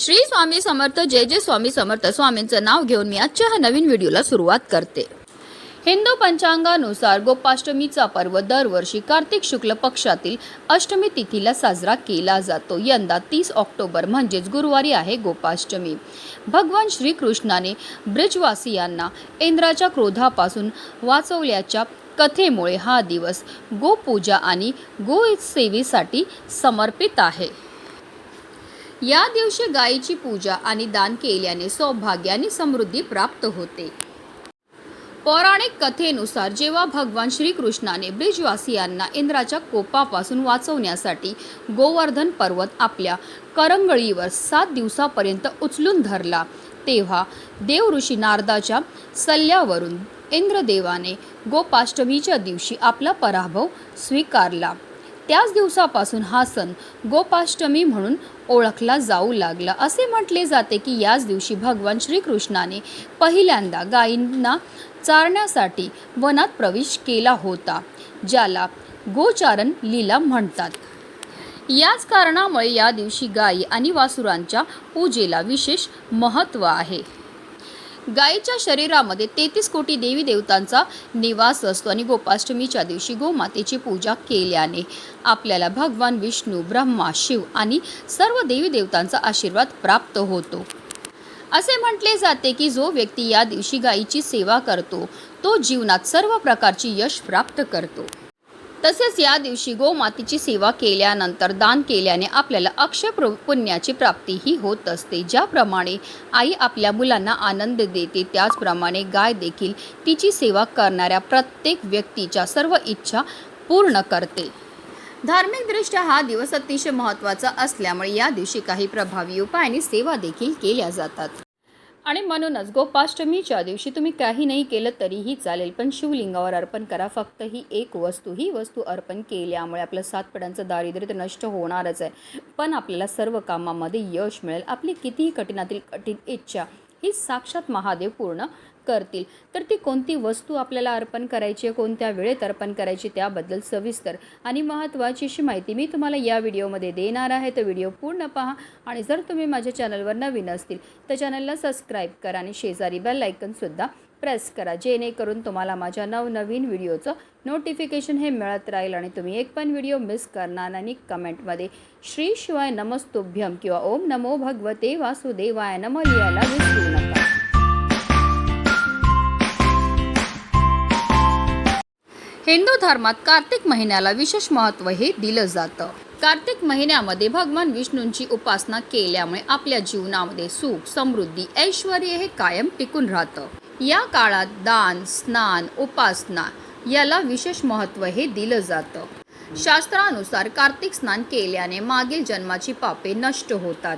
श्री स्वामी समर्थ जय जय स्वामी समर्थ. स्वामींचं नाव घेऊन मी आजच्या ह्या नवीन व्हिडिओला सुरुवात करते. हिंदू पंचांगानुसार गोपाष्टमीचा पर्व दरवर्षी कार्तिक शुक्ल पक्षातील अष्टमी तिथीला साजरा केला जातो. यंदा तीस ऑक्टोबर म्हणजेच गुरुवारी आहे गोपाष्टमी. भगवान श्रीकृष्णाने ब्रिजवासियांना इंद्राच्या क्रोधापासून वाचवल्याच्या कथेमुळे हा दिवस गोपूजा आणि गो सेवेसाठी समर्पित आहे. या दिवशी गायीची पूजा आणि दान केल्याने सौभाग्य आणि समृद्धी प्राप्त होते. पौराणिक कथेनुसार जेव्हा भगवान श्रीकृष्णाने ब्रिजवासियांना इंद्राच्या कोपापासून वाचवण्यासाठी गोवर्धन पर्वत आपल्या करंगळीवर सात दिवसापर्यंत उचलून धरला तेव्हा देव ऋषी नारदाच्या सल्ल्यावरून इंद्रदेवाने गोपाष्टमीच्या दिवशी आपला पराभव स्वीकारला. त्याच दिवसापासून हा सण गोपाष्टमी म्हणून ओळखला जाऊ लागला. असे म्हटले जाते की याच दिवशी भगवान श्रीकृष्णाने पहिल्यांदा गायींना चारण्यासाठी वनात प्रवेश केला होता ज्याला गोचारण लीला म्हणतात. याच कारणामुळे या दिवशी गायी आणि वासुरांच्या पूजेला विशेष महत्त्व आहे. गायीच्या शरीरामध्ये तेहतीस कोटी देवी देवतांचा निवास असतो आणि गोपाष्टमीच्या दिवशी गोमातेची पूजा केल्याने आपल्याला भगवान विष्णू ब्रह्मा शिव आणि सर्व देवी देवतांचा आशीर्वाद प्राप्त होतो. असे म्हटले जाते की जो व्यक्ती या दिवशी गायीची सेवा करतो तो जीवनात सर्व प्रकारची यश प्राप्त करतो. तसेच या दिवशी गोमातेची सेवा केल्यानंतर दान केल्याने आपल्याला अक्षय पुण्याची प्राप्तीही होत असते. ज्याप्रमाणे आई आपल्या मुलांना आनंद देते त्याचप्रमाणे गाय देखील तिची सेवा करणाऱ्या प्रत्येक व्यक्तीच्या सर्व इच्छा पूर्ण करते. धार्मिकदृष्ट्या हा दिवस अतिशय महत्त्वाचा असल्यामुळे या दिवशी काही प्रभावी उपाय आणि सेवा देखील केल्या जातात. आणि म्हणूनच गोपाष्टमीच्या दिवशी तुम्ही काही नाही केलं तरीही चालेल पण शिवलिंगावर अर्पण करा. फक्त ही एक वस्तू ही वस्तू अर्पण केल्यामुळे आपलं सातपड्यांचं दारिद्र्य तर नष्ट होणारच आहे. पण आपल्याला सर्व कामामध्ये यश मिळेल. आपली कितीही कठीणातील कठीण इच्छा ही साक्षात महादेव पूर्ण करतील. तर ती कोणती वस्तू आपल्याला अर्पण करायची आहे कोणत्या वेळेत अर्पण करायची त्याबद्दल सविस्तर आणि महत्त्वाची अशी माहिती मी तुम्हाला या व्हिडिओमध्ये देणार आहे. तर व्हिडिओ पूर्ण पहा आणि जर तुम्ही माझ्या चॅनलवर नवीन असतील तर चॅनलला सबस्क्राईब करा आणि शेजारी बेल आयकनसुद्धा प्रेस करा जेणेकरून तुम्हाला माझ्या नवनवीन व्हिडिओचं नोटिफिकेशन हे मिळत राहील आणि तुम्ही एक पण व्हिडिओ मिस करणार नाही. आणि कमेंटमध्ये श्री शिवाय नमस्तुभ्यम किंवा ओम नमो भगवते वासुदेवाय नम लिहायला विसरू नका. हिंदू धर्मात कार्तिक महिन्याला विशेष महत्त्व हे दिलं जातं. कार्तिक महिन्यामध्ये भगवान विष्णूंची उपासना केल्यामुळे आपल्या जीवनामध्ये सुख समृद्धी ऐश्वर हे कायम टिकून राहतं. या काळात दान स्नान उपासना याला विशेष महत्त्व हे दिलं जातं. शास्त्रानुसार कार्तिक स्नान केल्याने मागील जन्माची पापे नष्ट होतात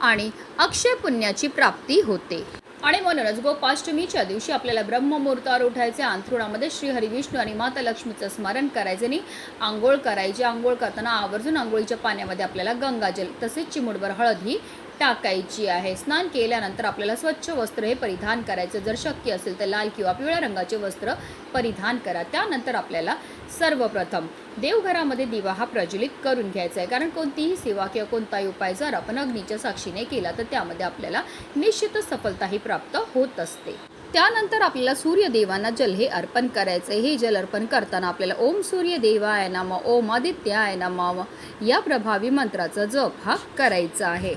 आणि अक्षय पुण्याची प्राप्ती होते. आणि म्हणूनच गोपाष्टमीच्या दिवशी आपल्याला ब्रह्ममुहूर्तावर उठायचे. अंथरुणामध्ये श्री हरिविष्णू आणि माता लक्ष्मीचं स्मरण करायचे आणि आंघोळ करायची. आंघोळ करताना आवर्जून आंघोळीच्या पाण्यामध्ये आपल्याला गंगाजल तसेच चिमुडभर हळद ही टाकायची आहे. स्नान केल्यानंतर आपल्याला स्वच्छ वस्त्र हे परिधान करायचं. जर शक्य असेल तर लाल किंवा पिवळ्या रंगाचे वस्त्र परिधान करा. त्यानंतर आपल्याला सर्वप्रथम देवघरामध्ये दिवा हा प्रज्वलित करून घ्यायचा आहे. कारण कोणतीही सेवा किंवा कोणताही उपाय जर आपण अग्नीच्या साक्षीने केला तर त्यामध्ये आपल्याला निश्चितच सफलताही प्राप्त होत असते. त्यानंतर आपल्याला सूर्यदेवांना जल हे अर्पण करायचं आहे हे जल अर्पण करताना आपल्याला ओम सूर्यदेवाय नम ओम आदित्याय नम या प्रभावी मंत्राचा जप हा करायचा आहे.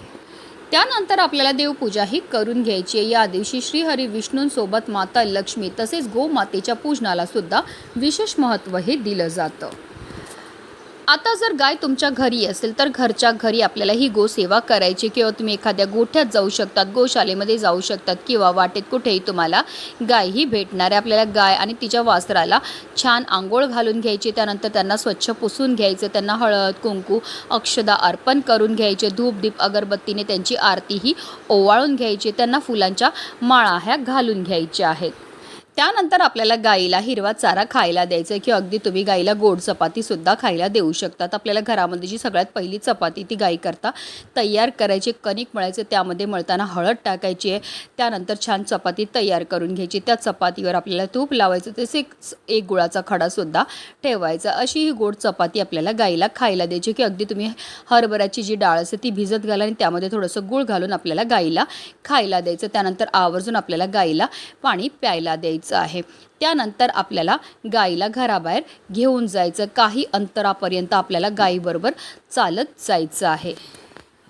त्यानंतर आपल्याला देवपूजा ही करून घ्यायची आहे. या दिवशी श्रीहरी विष्णूंसोबत माता लक्ष्मी तसेच गोमातेच्या पूजनाला सुद्धा विशेष महत्त्व हे दिलं जातं. आता जर गाय तुमच्या घरी असेल तर घरच्या घरी आपल्याला ही गोसेवा करायची किंवा तुम्ही एखाद्या गोठ्यात जाऊ शकतात गोशालेमध्ये जाऊ शकतात किंवा वाटेत कुठेही तुम्हाला गाय ही भेटणार आहे. आपल्याला गाय आणि तिच्या वासराला छान आंघोळ घालून घ्यायची त्यानंतर त्यांना स्वच्छ पुसून घ्यायचं त्यांना हळद कुंकू अक्षदा अर्पण करून घ्यायचे धूप दीप अगरबत्तीने त्यांची आरती ही ओवाळून घ्यायची त्यांना फुलांच्या माळा ह्या घालून घ्यायच्या आहेत. त्यानंतर आपल्याला गाईला हिरवा चारा खायला द्यायचा आहे किंवा अगदी तुम्ही गाईला गोड चपातीसुद्धा खायला देऊ शकतात. आपल्याला घरामध्ये जी सगळ्यात पहिली चपाती ती गाई करता तयार करायची कणिक मळायचं त्यामध्ये मळताना हळद टाकायची आहे त्यानंतर छान चपाती तयार करून घ्यायची. त्या चपातीवर आपल्याला तूप लावायचं तसेच एक गुळाचा खडासुद्धा ठेवायचा. अशी ही गोड चपाती आपल्याला गाईला खायला द्यायची की अगदी तुम्ही हरभऱ्याची जी डाळ असते ती भिजत घाला आणि त्यामध्ये थोडंसं गुळ घालून आपल्याला गाईला खायला द्यायचं. त्यानंतर आवर्जून आपल्याला गाईला पाणी प्यायला द्यायचं. आहे. त्यानंतर आपल्याला गाईला घराबाहेर घेऊन जायचं. काही अंतरापर्यंत आपल्याला गाईबरोबर चालत जायचं आहे.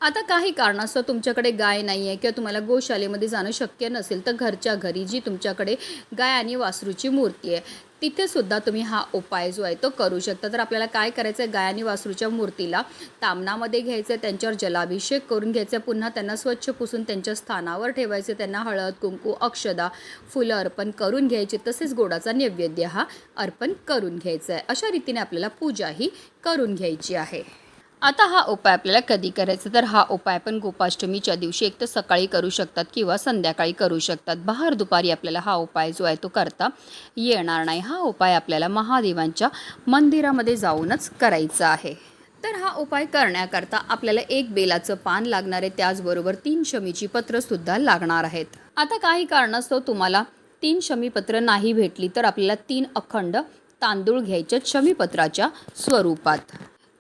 आता काही कारणास्तव तुमच्याकडे गाय नाही आहे किंवा तुम्हाला गोशालेमध्ये जाणं शक्य नसेल तर घरच्या घरी जी तुमच्याकडे गाय आणि वासरूची मूर्ती आहे तिथेसुद्धा तुम्ही हा उपाय जो आहे तो करू शकता. तर आपल्याला काय करायचं आहे गाय आणि वासरूच्या मूर्तीला तामणामध्ये घ्यायचं आहे त्यांच्यावर जलाभिषेक करून घ्यायचं आहे पुन्हा त्यांना स्वच्छ पुसून त्यांच्या स्थानावर ठेवायचे त्यांना हळद कुंकू अक्षदा फुलं अर्पण करून घ्यायची तसेच गोडाचा नैवेद्य हा अर्पण करून घ्यायचा आहे अशा रीतीने आपल्याला पूजा ही करून घ्यायची आहे. आता हा उपाय आपल्याला कधी करायचा? तर हा उपाय आपण गोपाष्टमीच्या दिवशी एक तर सकाळी करू शकतात किंवा संध्याकाळी करू शकतात. बाहेर दुपारी आपल्याला हा उपाय जो आहे तो करता येणार नाही. हा उपाय आपल्याला महादेवांच्या मंदिरामध्ये जाऊनच करायचा आहे. तर हा उपाय करण्याकरता आपल्याला एक बेलाचं पान लागणार आहे. त्याचबरोबर तीन शमीची पत्रंसुद्धा लागणार आहेत. आता काही कारणास्तव तुम्हाला तीन शमीपत्र नाही भेटली तर आपल्याला तीन अखंड तांदूळ घ्यायचे शमीपत्राच्या स्वरूपात.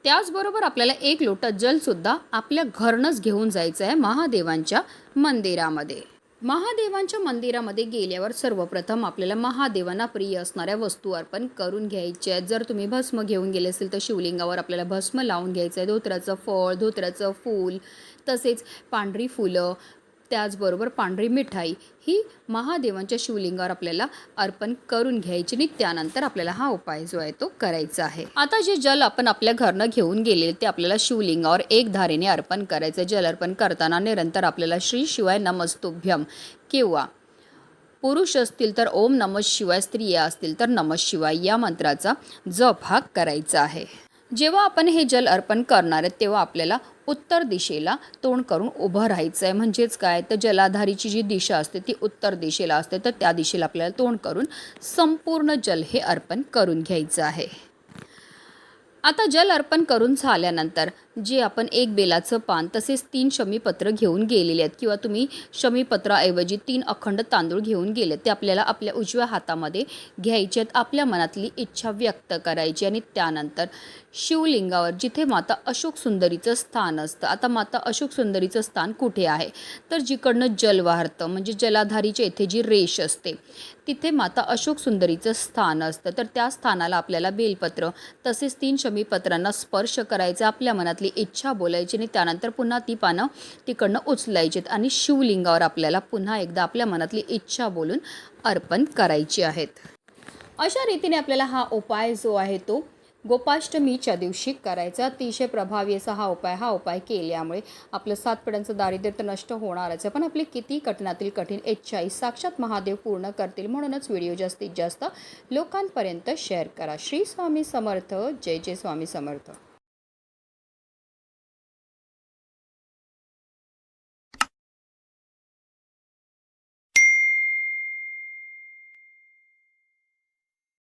त्याचबरोबर आपल्याला एक लोटा जलसुद्धा आपल्या घरनंच घेऊन जायचं आहे महादेवांच्या मंदिरामध्ये. महादेवांच्या मंदिरामध्ये गेल्यावर सर्वप्रथम आपल्याला महादेवांना प्रिय असणाऱ्या वस्तू अर्पण करून घ्यायच्या आहेत. जर तुम्ही भस्म घेऊन गेले असेल तर शिवलिंगावर आपल्याला भस्म लावून घ्यायचं आहे. धोत्राचं फळ धोत्राचं फूल तसेच पांढरी फुलं त्याचबरोबर पांढरी मिठाई ही महादेवांच्या शिवलिंगावर आपल्याला अर्पण करून घ्यायची आणि त्यानंतर आपल्याला हा उपाय जो आहे तो करायचा आहे. आता जे जल आपण आपल्या घरनं घेऊन गेले ते आपल्याला शिवलिंगावर एक धारेने अर्पण करायचं जल अर्पण करताना निरंतर आपल्याला श्री शिवाय नमस्तुभ्यम किंवा पुरुष असतील तर ओम नम शिवाय स्त्रिया असतील तर नम शिवाय या मंत्राचा जप हा करायचा आहे. जेव्हा आपण हे जल अर्पण करणार आहे तेव्हा आपल्याला उत्तर दिशेला तोंड करून उभं राहायचं आहे म्हणजेच काय? तर जलाधारीची जी दिशा असते ती उत्तर दिशेला असते. तर त्या दिशेला आपल्याला तोंड करून संपूर्ण जल हे अर्पण करून घ्यायचं आहे. आता जल अर्पण करून झाल्यानंतर जे आपण एक बेलाचं पान तसेच तीन शमीपत्र घेऊन गेलेले आहेत किंवा तुम्ही शमीपत्राऐवजी तीन अखंड तांदूळ घेऊन गेले ते आपल्याला आपल्या उजव्या हातामध्ये घ्यायचे आहेत आपल्या मनातली इच्छा व्यक्त करायची आणि त्यानंतर शिवलिंगावर जिथे माता अशोक सुंदरीचं स्थान असतं. आता माता अशोक सुंदरीचं स्थान कुठे आहे? तर जिकडनं जल वाहतं म्हणजे जलाधारीच्या इथे जी रेष असते तिथे माता अशोक सुंदरीचं स्थान असतं. तर त्या स्थानाला आपल्याला बेलपत्र तसेच तीन शमीपत्रांना स्पर्श करायचा आपल्या मनातली इच्छा बोलायची आणि त्यानंतर पुन्हा ती पानं तिकडनं उचलायचीत आणि शिवलिंगावर आपल्याला पुन्हा एकदा आपल्या मनातली इच्छा बोलून अर्पण करायची आहेत. अशा रीतीने आपल्याला हा उपाय जो आहे तो गोपाष्टमीच्या दिवशी करायचा. अतिशय प्रभावी असा हा उपाय हा उपाय केल्यामुळे आपलं सात पिढ्यांचं दारिद्र्य तर नष्ट होणारच आहे. पण आपली किती कठीणातील कठीण इच्छाही साक्षात महादेव पूर्ण करतील म्हणूनच व्हिडिओ जास्तीत जास्त लोकांपर्यंत शेअर करा. श्री स्वामी समर्थ. जय जय स्वामी समर्थ.